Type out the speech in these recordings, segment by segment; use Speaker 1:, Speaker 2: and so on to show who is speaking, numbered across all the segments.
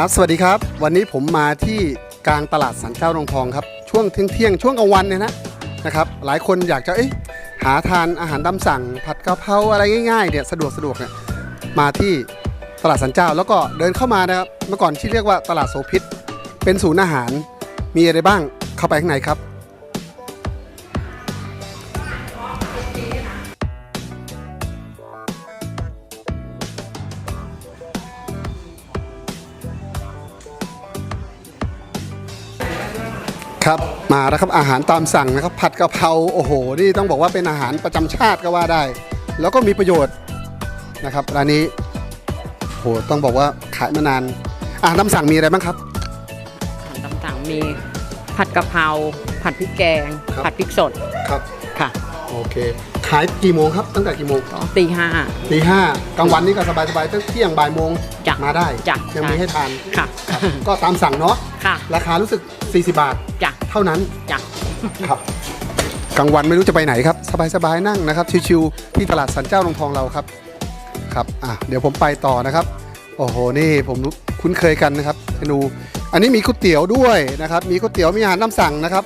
Speaker 1: ครับ สวัสดีครับ วันนี้ผมมาที่กลางตลาดสันเจ้าทองทองครับ ช่วงเที่ยงเที่ยงช่วงกลางวันเนี่ยนะนะครับ หลายคนอยากจะเอ้ยหาทานอาหารตามสั่ง ผัดกะเพราอะไรง่ายๆเนี่ยสะดวกสะดวกเนี่ยมาที่ตลาดสันเจ้าแล้วก็เดินเข้ามานะครับเมื่อก่อนที่เรียกว่าตลาดโสพิษเป็นศูนย์อาหารมีอะไรบ้างเข้าไปข้างในครับ ครับมาแล้วครับอาหารตามสั่งนะครับ ผัดกะเพราโอ้โหนี่ต้องบอกว่าเป็นอาหารประจำชาติก็ว่าได้ แล้วก็มีประโยชน์นะครับร้านนี้โหต้องบอกว่าขายมานาน อาหารตามสั่งมีอะไรบ้างครับ
Speaker 2: อาหารต่างๆมีผัดกะเพราผัดพริกแกง
Speaker 1: ครับ
Speaker 2: ผัดพริกสด
Speaker 1: ครับ
Speaker 2: ค่ะ
Speaker 1: โอเค ขายกี่โมงครับ ตั้งแต่กี่โมง
Speaker 2: ก็ตีห้า
Speaker 1: ตีห้ากลางวันนี่ก็สบายๆตั้งเที่ยงบ่ายโมง
Speaker 2: จ้ะ
Speaker 1: มาได้
Speaker 2: จ้ะ
Speaker 1: ยังมี
Speaker 2: ใช่
Speaker 1: ให้ทาน
Speaker 2: ค่ะ
Speaker 1: ครับก็ตามสั่งเนาะ
Speaker 2: ค่ะ
Speaker 1: ราคารู้สึก 40 บาท
Speaker 2: จ้ะ
Speaker 1: เท่านั้น
Speaker 2: จ้ะ
Speaker 1: ครับกลางวันไม่รู้จะไปไหนครับ สบายๆนั่งนะครับชิวๆที่ตลาดสันเจ้าลงทองเราครับครับอะเดี๋ยวผมไปต่อนะครับโอ้โหนี่ผมรู้คุ้นเคยกันนะครับเมนูอันนี้มีก๋วยเตี๋ยวด้วยนะครับ มีก๋วยเตี๋ยวมีอาหารน้ำสั่งนะครับ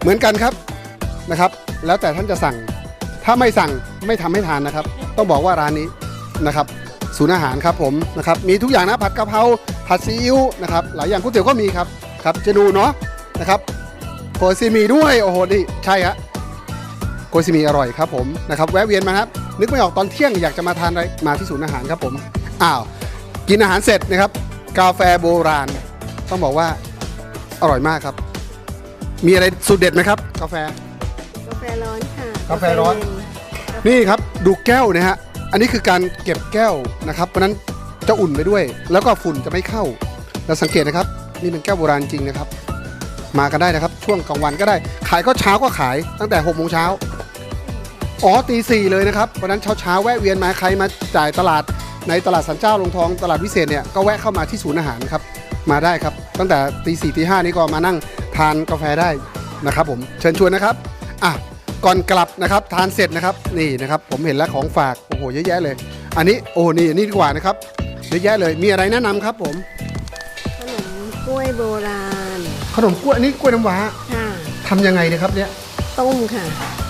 Speaker 1: เหมือนกันครับนะครับ แล้วแต่ท่านจะสั่ง ถ้าไม่สั่งไม่ทำให้ทานนะครับ ต้องบอกว่าร้านนี้นะครับศูนย์อาหารครับผมนะครับมีทุกอย่างนะผัดกะเพราผัดซีอิ๊วนะครับหลายอย่างก๋วยเตี๋ยวก็มีครับครับเจนูเนาะนะครับโกซีมีด้วยโอ้โหนี่ใช่ฮะโกซีมีอร่อยครับผมนะครับแวะเวียนมาครับนึกไม่ออกตอนเที่ยงอยากจะมาทานอะไรมาที่ศูนย์อาหารครับผมอ้าวกินอาหารเสร็จนะครับ กาแฟโบราณ ต้องบอกว่าอร่อยมากครับ มีอะไรสูตรเด็ดไหมครับ กาแฟ
Speaker 3: กาแฟร้อนค่ะ
Speaker 1: กาแฟร้อน นี่ครับดูแก้วนะฮะ อันนี้คือการเก็บแก้วนะครับเพราะนั้นจะอุ่นไปด้วย แล้วก็ฝุ่นจะไม่เข้าแล้วสังเกตนะครับ นี่เป็นแก้วโบราณจริงนะครับ มากันได้นะครับ ช่วงกลางวันก็ได้ ขายก็เช้าก็ขายตั้งแต่6กโมงเช้าอ๋อตีสี่เลยนะครับเพราะนั้นเช้าเช้าๆแวะเวียนมาใครมาจ่ายตลาดในตลาดสันเจ้าลงทองตลาดวิเศษเนี่ยก็แวะเข้ามาที่ศูนย์อาหารครับมาได้ครับ ตั้งแต่ตีสี่ตีห้านี้ก็มานั่งทานกาแฟได้นะครับผมเชิญชวนนะครับอะ ก่อนกลับนะครับทานเสร็จนะครับนี่นะครับผมเห็นแล้วของฝากโอ้โหเยอะแยะเลย อันนี้โอ้นี่อันนี่ดีกว่านะครับเยอะแยะเลยมีอะไรแนะนำครับผม
Speaker 3: ขนมกล้วยโบราณ
Speaker 1: ขนมกล้วยอันนี้กล้วยน้ำว้า
Speaker 3: ค่ะ
Speaker 1: ทำยังไงนะครับเนี่ย
Speaker 3: ต้มค่ะ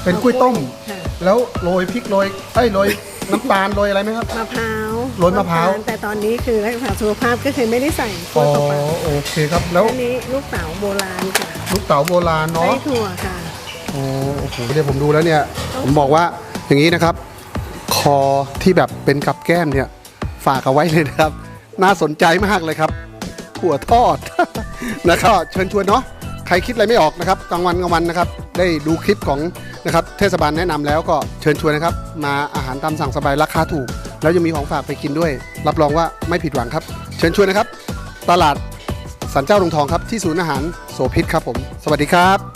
Speaker 1: เป็นกล้วยต้ม
Speaker 3: ค่ะ
Speaker 1: แล้วโรยพริกโรยเอ้ยโรยน้ำตาลโรยอะไรไหมครับ
Speaker 3: มะพร้าว
Speaker 1: โรยมะพร้าว
Speaker 3: แต่ตอนนี้คือรักษาสุขภาพก็คือไม่ได้ใส่กล้
Speaker 1: อ๋
Speaker 3: ว
Speaker 1: อย
Speaker 3: เปล่า
Speaker 1: โอเคครับแล้ว
Speaker 3: ๆอันนี้ลูกเต๋าโบราณค่ะ
Speaker 1: ลูกเต๋าโบราณ
Speaker 3: ไส้
Speaker 1: เนาะ
Speaker 3: ถั่วค่ะ
Speaker 1: โอ้โหเดี๋ยวผมดูแล้วเนี่ย ผมบอกว่าอย่างนี้นะครับ คอที่แบบเป็นกับแก้มเนี่ย ฝากเอาไว้เลยนะครับ น่าสนใจมากเลยครับหัวทอด นะครับเชิญชวนเนาะใครคิดอะไรไม่ออกนะครับกลางวันกลางวันนะครับ ได้ดูคลิปของนะครับเทศบาลแนะนำแล้วก็เชิญชวนนะครับ มาอาหารตามสั่งสบายราคาถูก แล้วยังมีของฝากไปกินด้วย รับรองว่าไม่ผิดหวังครับ เชิญชวนนะครับ ตลาดสันเจ้าลงทองครับที่ศูนย์อาหารโสพิษครับผม สวัสดีครับ